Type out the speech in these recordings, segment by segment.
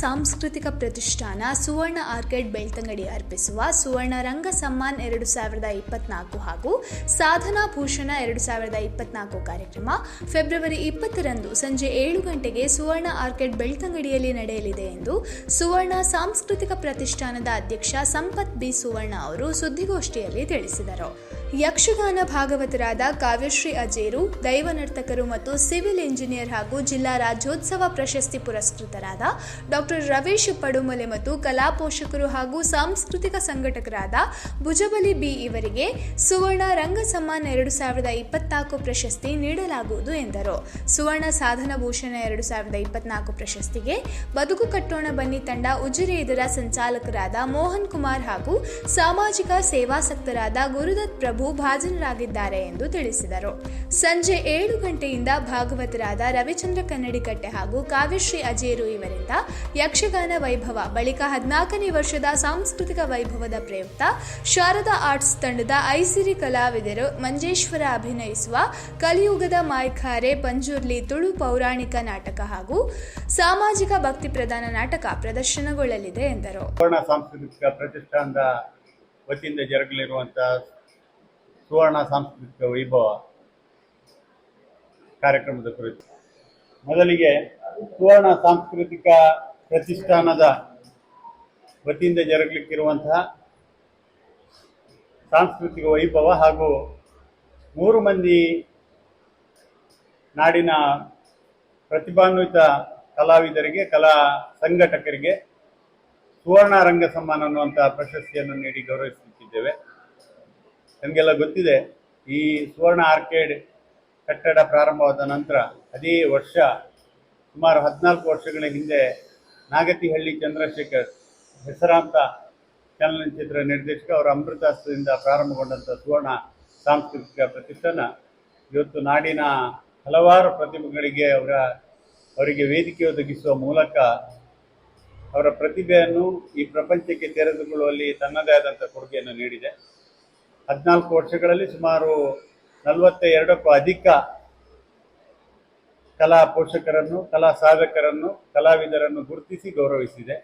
ಸಾಂಸ್ಕೃತಿಕ ಪ್ರತಿಷ್ಠಾನ ಸುವರ್ಣ ಆರ್ಕೆಡ್ ಬೆಳ್ತಂಗಡಿ ಅರ್ಪಿಸುವ ಸುವರ್ಣ ರಂಗ ಸಮ್ಮಾನ್ ಎರಡು ಸಾವಿರದ ಇಪ್ಪತ್ನಾಲ್ಕು ಹಾಗೂ ಸಾಧನಾ ಭೂಷಣ ಎರಡು ಸಾವಿರದ ಇಪ್ಪತ್ನಾಲ್ಕು ಕಾರ್ಯಕ್ರಮ ಫೆಬ್ರವರಿ ಇಪ್ಪತ್ತರಂದು ಸಂಜೆ ಏಳು ಗಂಟೆಗೆ ಸುವರ್ಣ ಆರ್ಕೆಡ್ ಬೆಳ್ತಂಗಡಿಯಲ್ಲಿ ನಡೆಯಲಿದೆ ಎಂದು ಸುವರ್ಣ ಸಾಂಸ್ಕೃತಿಕ ಪ್ರತಿಷ್ಠಾನದ ಅಧ್ಯಕ್ಷ ಸಂಪತ್ ಬಿ ಸುವರ್ಣ ಅವರು ಸುದ್ದಿಗೋಷ್ಠಿಯಲ್ಲಿ ತಿಳಿಸಿದರು. ಯಕ್ಷಗಾನ ಭಾಗವತರಾದ ಕಾವ್ಯಶ್ರೀ ಅಜೇರು ದೈವ ನರ್ತಕರು ಮತ್ತು ಸಿವಿಲ್ ಇಂಜಿನಿಯರ್ ಹಾಗೂ ಜಿಲ್ಲಾ ರಾಜ್ಯೋತ್ಸವ ಪ್ರಶಸ್ತಿ ಪುರಸ್ಕೃತರಾದ ಡಾಕ್ಟರ್ ರವೀಶ್ ಪಡುಮಲೆ ಮತ್ತು ಕಲಾ ಪೋಷಕರು ಹಾಗೂ ಸಾಂಸ್ಕೃತಿಕ ಸಂಘಟಕರಾದ ಭುಜಬಲಿ ಬಿ ಇವರಿಗೆ ಸುವರ್ಣ ರಂಗ ಸಮ್ಮಾನ್ ಎರಡು ಸಾವಿರದ ಇಪ್ಪತ್ನಾಲ್ಕು ಪ್ರಶಸ್ತಿ ನೀಡಲಾಗುವುದು ಎಂದರು. ಸುವರ್ಣ ಸಾಧನ ಭೂಷಣ ಎರಡು ಸಾವಿರದ ಇಪ್ಪತ್ನಾಲ್ಕು ಪ್ರಶಸ್ತಿಗೆ ಬದುಕು ಕಟ್ಟೋಣ ಬನ್ನಿ ತಂಡ ಉಜಿರೆ ಇದರ ಸಂಚಾಲಕರಾದ ಮೋಹನ್ ಕುಮಾರ್ ಹಾಗೂ ಸಾಮಾಜಿಕ ಸೇವಾಸಕ್ತರಾದ ಗುರುದತ್ ಪ್ರಭು ಭಾಜನರಾಗಿದ್ದಾರೆ ಎಂದು ತಿಳಿಸಿದರು. ಸಂಜೆ ಏಳು ಗಂಟೆಯಿಂದ ಭಾಗವತರಾದ ರವಿಚಂದ್ರ ಕನ್ನಡಿಕಟ್ಟೆ ಹಾಗೂ ಕಾವ್ಯಶ್ರೀ ಅಜೇರು ಇವರಿಂದ ಯಕ್ಷಗಾನ ವೈಭವ, ಬಳಿಕ ಹದಿನಾಲ್ಕನೇ ವರ್ಷದ ಸಾಂಸ್ಕೃತಿಕ ವೈಭವದ ಪ್ರಯುಕ್ತ ಶಾರದಾ ಆರ್ಟ್ಸ್ ತಂಡದ ಐಸಿರಿ ಕಲಾವಿದರು ಮಂಜೇಶ್ವರ ಅಭಿನಯಿಸುವ ಕಲಿಯುಗದ ಮಾಯ್ಖಾರೆ, ಪಂಜುರ್ಲಿ, ತುಳು ಪೌರಾಣಿಕ ನಾಟಕ ಹಾಗೂ ಸಾಮಾಜಿಕ ಭಕ್ತಿ ಪ್ರಧಾನ ನಾಟಕ ಪ್ರದರ್ಶನಗೊಳ್ಳಲಿದೆ ಎಂದರು. ಸಾಂಸ್ಕೃತಿಕ ಪ್ರತಿಷ್ಠಾನದ ವತಿಯಿಂದ ಜರುಗಲಿರುವಂಥ ಸುವರ್ಣ ಸಾಂಸ್ಕೃತಿಕ ವೈಭವ ಕಾರ್ಯಕ್ರಮದ ಕುರಿತು. ಮೊದಲಿಗೆ ಸುವರ್ಣ ಸಾಂಸ್ಕೃತಿಕ ಪ್ರತಿಷ್ಠಾನದ ವತಿಯಿಂದ ಜರುಗಲಿಕ್ಕಿರುವಂತಹ ಸಾಂಸ್ಕೃತಿಕ ವೈಭವ ಹಾಗೂ ಮೂರು ಮಂದಿ ನಾಡಿನ ಪ್ರತಿಭಾನ್ವಿತ ಕಲಾವಿದರಿಗೆ, ಕಲಾ ಸಂಘಟಕರಿಗೆ ಸುವರ್ಣ ರಂಗ ಸಮ್ಮಾನ ಅನ್ನುವಂತಹ ಪ್ರಶಸ್ತಿಯನ್ನು ನೀಡಿ ಗೌರವಿಸುತ್ತಿದ್ದೇವೆ ನಮಗೆಲ್ಲ ಗೊತ್ತಿದೆ, ಈ ಸುವರ್ಣ ಆರ್ಕೇಡ್ ಕಟ್ಟಡ ಪ್ರಾರಂಭವಾದ ನಂತರ ಅದೇ ವರ್ಷ ಸುಮಾರು ಹದಿನಾಲ್ಕು ವರ್ಷಗಳ ಹಿಂದೆ ನಾಗತಿಹಳ್ಳಿ ಚಂದ್ರಶೇಖರ್ ಹೆಸರಾಂತ ಚಲನಚಿತ್ರ ನಿರ್ದೇಶಕ ಅವರ ಅಮೃತಾಸ್ತ್ರದಿಂದ ಪ್ರಾರಂಭಗೊಂಡಂಥ ಸುವರ್ಣ ಸಾಂಸ್ಕೃತಿಕ ಪ್ರತಿಷ್ಠಾನ ಇವತ್ತು ನಾಡಿನ ಹಲವಾರು ಪ್ರತಿಭೆಗಳಿಗೆ ಅವರ, ಅವರಿಗೆ ವೇದಿಕೆ ಒದಗಿಸುವ ಮೂಲಕ ಅವರ ಪ್ರತಿಭೆಯನ್ನು ಈ ಪ್ರಪಂಚಕ್ಕೆ ತೆರೆದುಕೊಳ್ಳುವಲ್ಲಿ ತನ್ನದೇ ಆದಂಥ ಕೊಡುಗೆಯನ್ನು ನೀಡಿದೆ. ಹದಿನಾಲ್ಕು ವರ್ಷಗಳಲ್ಲಿ ಸುಮಾರು ನಲವತ್ತ ಎರಡಕ್ಕೂ ಅಧಿಕ ಕಲಾ ಪೋಷಕರನ್ನು, ಕಲಾ ಸಾಧಕರನ್ನು, ಕಲಾವಿದರನ್ನು ಗುರುತಿಸಿ ಗೌರವಿಸಿದೆ.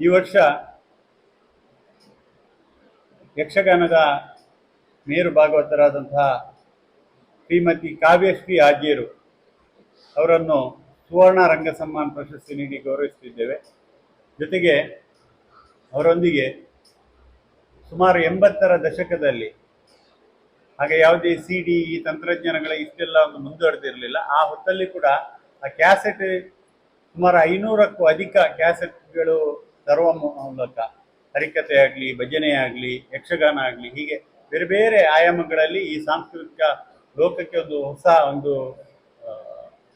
ಈ ವರ್ಷ ಯಕ್ಷಗಾನದ ಮೇರು ಭಾಗವತರಾದಂತಹ ಶ್ರೀಮತಿ ಕಾವ್ಯಶ್ರೀ ಆಜೇರು ಅವರನ್ನು ಸುವರ್ಣ ರಂಗ ಸಮ್ಮಾನ್ ಪ್ರಶಸ್ತಿ ನೀಡಿ ಗೌರವಿಸುತ್ತಿದ್ದೇವೆ. ಜೊತೆಗೆ ಅವರೊಂದಿಗೆ ಸುಮಾರು ಎಂಬತ್ತರ ದಶಕದಲ್ಲಿ, ಹಾಗೆ ಯಾವುದೇ ಸಿ ಡಿ ಈ ತಂತ್ರಜ್ಞಾನಗಳ ಇಷ್ಟೆಲ್ಲ ಒಂದು ಮುಂದುವರೆದಿರಲಿಲ್ಲ. ಆ ಹೊತ್ತಲ್ಲಿ ಕೂಡ ಆ ಕ್ಯಾಸೆಟ್ ಸುಮಾರು ಐನೂರಕ್ಕೂ ಅಧಿಕ ಕ್ಯಾಸೆಟ್ಗಳು ತರುವ ಮೂಲಕ ಹರಿಕತೆ ಆಗಲಿ, ಭಜನೆ ಆಗಲಿ, ಯಕ್ಷಗಾನ ಆಗಲಿ, ಹೀಗೆ ಬೇರೆ ಬೇರೆ ಆಯಾಮಗಳಲ್ಲಿ ಈ ಸಾಂಸ್ಕೃತಿಕ ಲೋಕಕ್ಕೆ ಒಂದು ಹೊಸ ಒಂದು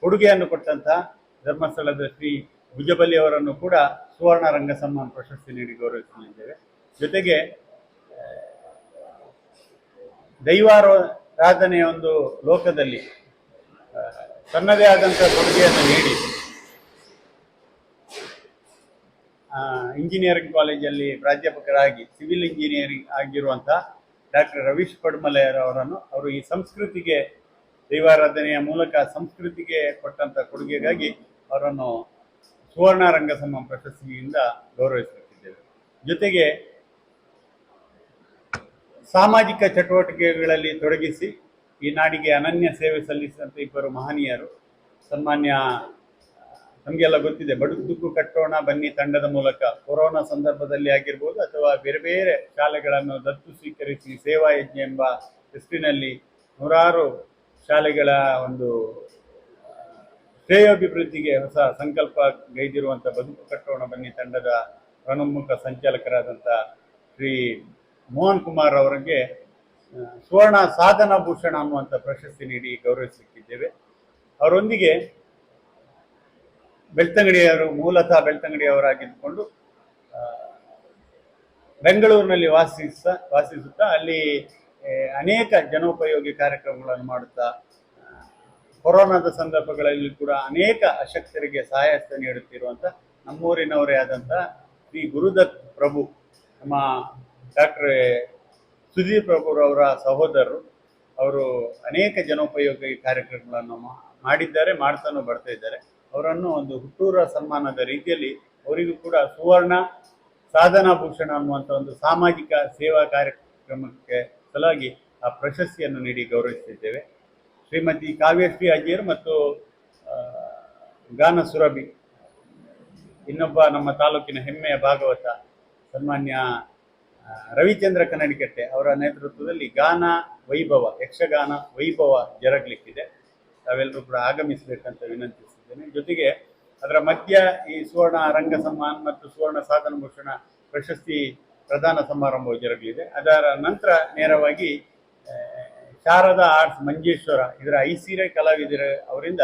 ಕೊಡುಗೆಯನ್ನು ಕೊಟ್ಟಂತಹ ಧರ್ಮಸ್ಥಳದ ಶ್ರೀ ಭುಜಬಲಿ ಅವರನ್ನು ಕೂಡ ಸುವರ್ಣ ರಂಗ ಸಮ್ಮಾನ್ ಪ್ರಶಸ್ತಿ ನೀಡಿ ಗೌರವಿಸಲಿದ್ದೇವೆ. ಜೊತೆಗೆ ದೈವಾರಾಧನೆಯ ಒಂದು ಲೋಕದಲ್ಲಿ ತನ್ನದೇ ಆದಂಥ ಕೊಡುಗೆಯನ್ನು ನೀಡಿ. ಇಂಜಿನಿಯರಿಂಗ್ ಕಾಲೇಜಲ್ಲಿ ಪ್ರಾಧ್ಯಾಪಕರಾಗಿ ಸಿವಿಲ್ ಇಂಜಿನಿಯರಿಂಗ್ ಆಗಿರುವಂಥ ಡಾಕ್ಟರ್ ರವೀಶ್ ಪಡ್ಮಲೆಯರ್ ಅವರನ್ನು ಅವರು ಈ ಸಂಸ್ಕೃತಿಗೆ, ದೈವಾರಾಧನೆಯ ಮೂಲಕ ಸಂಸ್ಕೃತಿಗೆ ಕೊಟ್ಟಂಥ ಕೊಡುಗೆಗಾಗಿ ಅವರನ್ನು ಸುವರ್ಣ ರಂಗಸಮ್ಮ ಪ್ರಶಸ್ತಿಯಿಂದ ಗೌರವಿಸುತ್ತಿದ್ದೇವೆ. ಜೊತೆಗೆ ಸಾಮಾಜಿಕ ಚಟುವಟಿಕೆಗಳಲ್ಲಿ ತೊಡಗಿಸಿ ಈ ನಾಡಿಗೆ ಅನನ್ಯ ಸೇವೆ ಸಲ್ಲಿಸಿದಂಥ ಇಬ್ಬರು ಮಹನೀಯರು. ಸನ್ಮಾನ್ಯ ನಮಗೆಲ್ಲ ಗೊತ್ತಿದೆ ಬದುಕು ಕಟ್ಟೋಣ, ಬನ್ನಿ ತಂಡದ ಮೂಲಕ. ಕೊರೋನಾ ಸಂದರ್ಭದಲ್ಲಿ ಆಗಿರ್ಬೋದು ಅಥವಾ ಬೇರೆ ಬೇರೆ ಶಾಲೆಗಳನ್ನು ದತ್ತು ಸ್ವೀಕರಿಸಿ ಸೇವಾ ಯಜ್ಞ ಎಂಬ ಹೆಸರಿನಲ್ಲಿ ನೂರಾರು ಶಾಲೆಗಳ ಒಂದು ಶ್ರೇಯೋಭಿವೃದ್ಧಿಗೆ ಹೊಸ ಸಂಕಲ್ಪ ಗೈದಿರುವಂಥ ಬದುಕು ಕಟ್ಟೋಣ, ಬನ್ನಿ ತಂಡದ ಪ್ರಮುಖ ಸಂಚಾಲಕರಾದಂಥ ಶ್ರೀ ಮೋಹನ್ ಕುಮಾರ್ ಅವರಿಗೆ ಸುವರ್ಣ ಸಾಧನ ಭೂಷಣ ಅನ್ನುವಂಥ ಪ್ರಶಸ್ತಿ ನೀಡಿ ಗೌರವಿಸಿಕ್ಕಿದ್ದೇವೆ ಅವರೊಂದಿಗೆ ಬೆಳ್ತಂಗಡಿಯವರು, ಮೂಲತಃ ಬೆಳ್ತಂಗಡಿಯವರಾಗಿದ್ದುಕೊಂಡು ಬೆಂಗಳೂರಿನಲ್ಲಿ ವಾಸಿಸ, ವಾಸಿಸುತ್ತಾ, ಅಲ್ಲಿ ಅನೇಕ ಜನೋಪಯೋಗಿ ಕಾರ್ಯಕ್ರಮಗಳನ್ನು ಮಾಡುತ್ತಾ ಕೊರೋನಾದ ಸಂದರ್ಭಗಳಲ್ಲಿ ಕೂಡ ಅನೇಕ ಅಶಕ್ತರಿಗೆ ಸಹಾಯ ಹಸ್ತ ನೀಡುತ್ತಿರುವಂಥ ನಮ್ಮೂರಿನವರೇ ಆದಂಥ ಶ್ರೀ ಗುರುದತ್ ಪ್ರಭು, ನಮ್ಮ ಡಾಕ್ಟರ್ ಸುಧೀರ್ ಪ್ರಭುರವರ ಸಹೋದರರು, ಅವರು ಅನೇಕ ಜನೋಪಯೋಗಿ ಕಾರ್ಯಕ್ರಮಗಳನ್ನು ಮಾಡಿದ್ದಾರೆ, ಮಾಡ್ತಾನೂ ಬರ್ತಾ ಇದ್ದಾರೆ. ಅವರನ್ನು ಒಂದು ಹುಟ್ಟೂರ ಸನ್ಮಾನದ ರೀತಿಯಲ್ಲಿ ಅವರಿಗೂ ಕೂಡ ಸುವರ್ಣ, ಸಾಧನಾ ಭೂಷಣ ಅನ್ನುವಂಥ ಒಂದು ಸಾಮಾಜಿಕ ಸೇವಾ ಕಾರ್ಯಕ್ರಮಕ್ಕೆ ಸಲುವಾಗಿ ಆ ಪ್ರಶಸ್ತಿಯನ್ನು ನೀಡಿ ಗೌರವಿಸಿದ್ದೇವೆ ಶ್ರೀಮತಿ ಕಾವ್ಯಶ್ರೀ ಅಜ್ಜಿಯರು ಮತ್ತು ಗಾನ ಸುರಭಿ, ಇನ್ನೊಬ್ಬ ನಮ್ಮ ತಾಲೂಕಿನ ಹೆಮ್ಮೆಯ ಭಾಗವತ, ಸನ್ಮಾನ್ಯ ರವಿಚಂದ್ರ ಕನ್ನಡಿಕಟ್ಟೆ ಅವರ ನೇತೃತ್ವದಲ್ಲಿ ಗಾನ ವೈಭವ, ಯಕ್ಷಗಾನ ವೈಭವ ಜರಗಲಿಕ್ಕಿದೆ. ತಾವೆಲ್ಲರೂ ಕೂಡ ಆಗಮಿಸಬೇಕಂತ ವಿನಂತಿಸಿದ್ದೇನೆ. ಜೊತೆಗೆ ಅದರ ಮಧ್ಯ ಈ ಸುವರ್ಣ ರಂಗ ಸಮ್ಮಾನ್ ಮತ್ತು ಸುವರ್ಣ ಸಾಧನ ಭೂಷಣ ಪ್ರಶಸ್ತಿ ಪ್ರದಾನ ಸಮಾರಂಭವು ಜರುಗಲಿದೆ. ಅದರ ನಂತರ ನೇರವಾಗಿ ಶಾರದಾ ಆರ್ಟ್ಸ್ ಮಂಜೇಶ್ವರ, ಇದರ ಐಸಿರೆ ಕಲಾವಿದರ ಅವರಿಂದ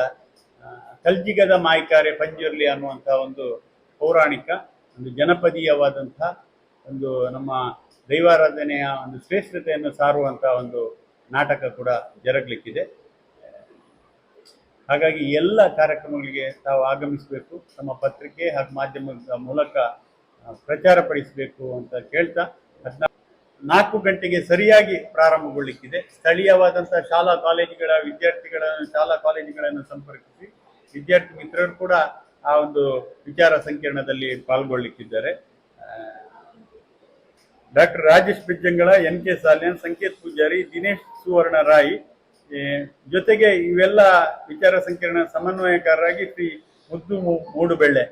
ಕಲ್ಜಿಗದ ಮಾಯ್ಕಾರೆ ಪಂಜುರ್ಲಿ ಅನ್ನುವಂಥ ಒಂದು ಪೌರಾಣಿಕ, ಒಂದು ಜನಪದೀಯವಾದಂಥ ಒಂದು ನಮ್ಮ ದೈವಾರಾಧನೆಯ ಒಂದು ಶ್ರೇಷ್ಠತೆಯನ್ನು ಸಾರುವಂಥ ಒಂದು ನಾಟಕ ಕೂಡ ಜರುಗಲಿಕ್ಕಿದೆ. ಹಾಗಾಗಿ ಎಲ್ಲ ಕಾರ್ಯಕ್ರಮಗಳಿಗೆ ತಾವು ಆಗಮಿಸಬೇಕು, ತಮ್ಮ ಪತ್ರಿಕೆ ಹಾಗೂ ಮಾಧ್ಯಮದ ಮೂಲಕ ಪ್ರಚಾರ ಪಡಿಸಬೇಕು ಅಂತ ಕೇಳ್ತಾ ಅದನ್ನ ನಾಲ್ಕು ಗಂಟೆಗೆ ಸರಿಯಾಗಿ ಪ್ರಾರಂಭಗೊಳ್ಳಿಕ್ಕಿದೆ. ಸ್ಥಳೀಯವಾದಂಥ ಶಾಲಾ ಕಾಲೇಜುಗಳ ವಿದ್ಯಾರ್ಥಿಗಳ, ಶಾಲಾ ಕಾಲೇಜುಗಳನ್ನು ಸಂಪರ್ಕಿಸಿ ವಿದ್ಯಾರ್ಥಿ ಮಿತ್ರರು ಕೂಡ ಆ ಒಂದು ವಿಚಾರ ಸಂಕಿರಣದಲ್ಲಿ ಪಾಲ್ಗೊಳ್ಳಿಕ್ಕಿದ್ದಾರೆ. Doctor Rajesh Bijjangala, N K Salyan, Sanket Poojary, Dinesh Suvarna Rai ಜೊತೆಗೆ ಇವೆಲ್ಲ ವಿಚಾರ ಸಂಕಿರಣ ಸಮನ್ವಯಕಾರರಾಗಿ ಶ್ರೀ ಮುದ್ದು ಮೂಡುಬೆಳ್ಳೆ.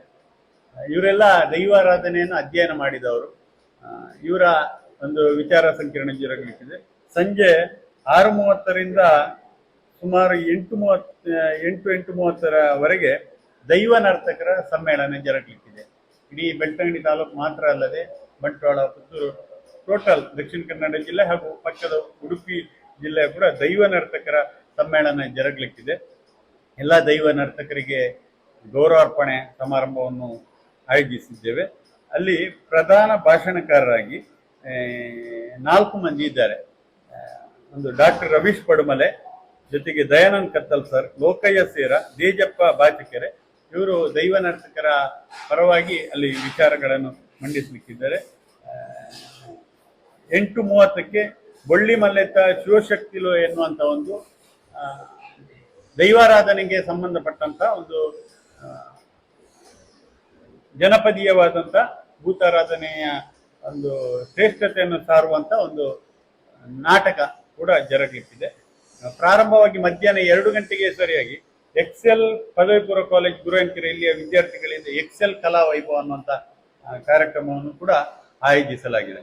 ಇವರೆಲ್ಲ ದೈವಾರಾಧನೆಯನ್ನು ಅಧ್ಯಯನ ಮಾಡಿದವರು. ಇವರ ಒಂದು ವಿಚಾರ ಸಂಕಿರಣ ಜರುಗಲಿಕ್ಕಿದೆ. ಸಂಜೆ ಆರು ಮೂವತ್ತರಿಂದ ಸುಮಾರು ಎಂಟು ಮೂವತ್ ಎಂಟು ಎಂಟು ಮೂವತ್ತರವರೆಗೆ ದೈವ ನರ್ತಕರ ಸಮ್ಮೇಳನ ಜರುಗಲಿಕ್ಕಿದೆ. ಇಡೀ ಬೆಳ್ತಂಗಡಿ ತಾಲೂಕು ಮಾತ್ರ ಅಲ್ಲದೆ ಬಂಟ್ವಾಳ, ಪುತ್ತೂರು ಟೋಟಲ್ ದಕ್ಷಿಣ ಕನ್ನಡ ಜಿಲ್ಲೆ ಹಾಗೂ ಪಕ್ಕದ ಉಡುಪಿ ಜಿಲ್ಲೆ ಕೂಡ ದೈವ ನರ್ತಕರ ಸಮ್ಮೇಳನ ಜರುಗಲಿಕ್ಕಿದೆ. ಎಲ್ಲ ದೈವ ನರ್ತಕರಿಗೆ ಗೌರವಾರ್ಪಣೆ ಸಮಾರಂಭವನ್ನು ಆಯೋಜಿಸಿದ್ದೇವೆ. ಅಲ್ಲಿ ಪ್ರಧಾನ ಭಾಷಣಕಾರರಾಗಿ ನಾಲ್ಕು ಮಂದಿ ಇದ್ದಾರೆ. ಒಂದು ಡಾಕ್ಟರ್ ರವೀಶ್ ಪಡುಮಲೆ, ಜೊತೆಗೆ ದಯಾನಂದ್ ಕತ್ತಲ್ ಸರ್, ಲೋಕಯ್ಯ ಸೇರ ದೇಜಪ್ಪ ಬಾಚಿಕೆರೆ, ಇವರು ದೈವ ನರ್ತಕರ ಪರವಾಗಿ ಅಲ್ಲಿ ವಿಚಾರಗಳನ್ನು ಮಂಡಿಸಲಿಕ್ಕಿದ್ದಾರೆ. ಎಂಟು ಮೂವತ್ತಕ್ಕೆ ಬಳ್ಳಿ ಮಲ್ಲೆತ್ತ ಶಿವಶಕ್ತಿಲು ಎನ್ನುವಂಥ ಒಂದು ದೈವಾರಾಧನೆಗೆ ಸಂಬಂಧಪಟ್ಟಂತ ಒಂದು ಜನಪದೀಯವಾದಂಥ ಭೂತಾರಾಧನೆಯ ಒಂದು ಶ್ರೇಷ್ಠತೆಯನ್ನು ಸಾರುವಂತ ಒಂದು ನಾಟಕ ಕೂಡ ಜರುಗಿಟ್ಟಿದೆ. ಪ್ರಾರಂಭವಾಗಿ ಮಧ್ಯಾಹ್ನ ಎರಡು ಗಂಟೆಗೆ ಸರಿಯಾಗಿ ಎಕ್ಸೆಲ್ ಪದವಿ ಪೂರ್ವ ಕಾಲೇಜ್ ಗುರುವಂಕಿರ ಇಲ್ಲಿಯ ವಿದ್ಯಾರ್ಥಿಗಳಿಂದ ಎಕ್ಸೆಲ್ ಕಲಾ ವೈಭವ ಅನ್ನುವಂಥ ಕಾರ್ಯಕ್ರಮವನ್ನು ಕೂಡ ಆಯೋಜಿಸಲಾಗಿದೆ.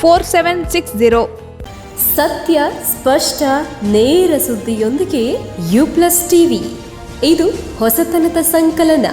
four seven six zero ಸತ್ಯ ಸ್ಪಷ್ಟ ನೇರ ಸುದ್ದಿಯೊಂದಿಗೆ ಯು ಪ್ಲಸ್ ಟಿವಿ. ಇದು ಹೊಸತನದ ಸಂಕಲನ.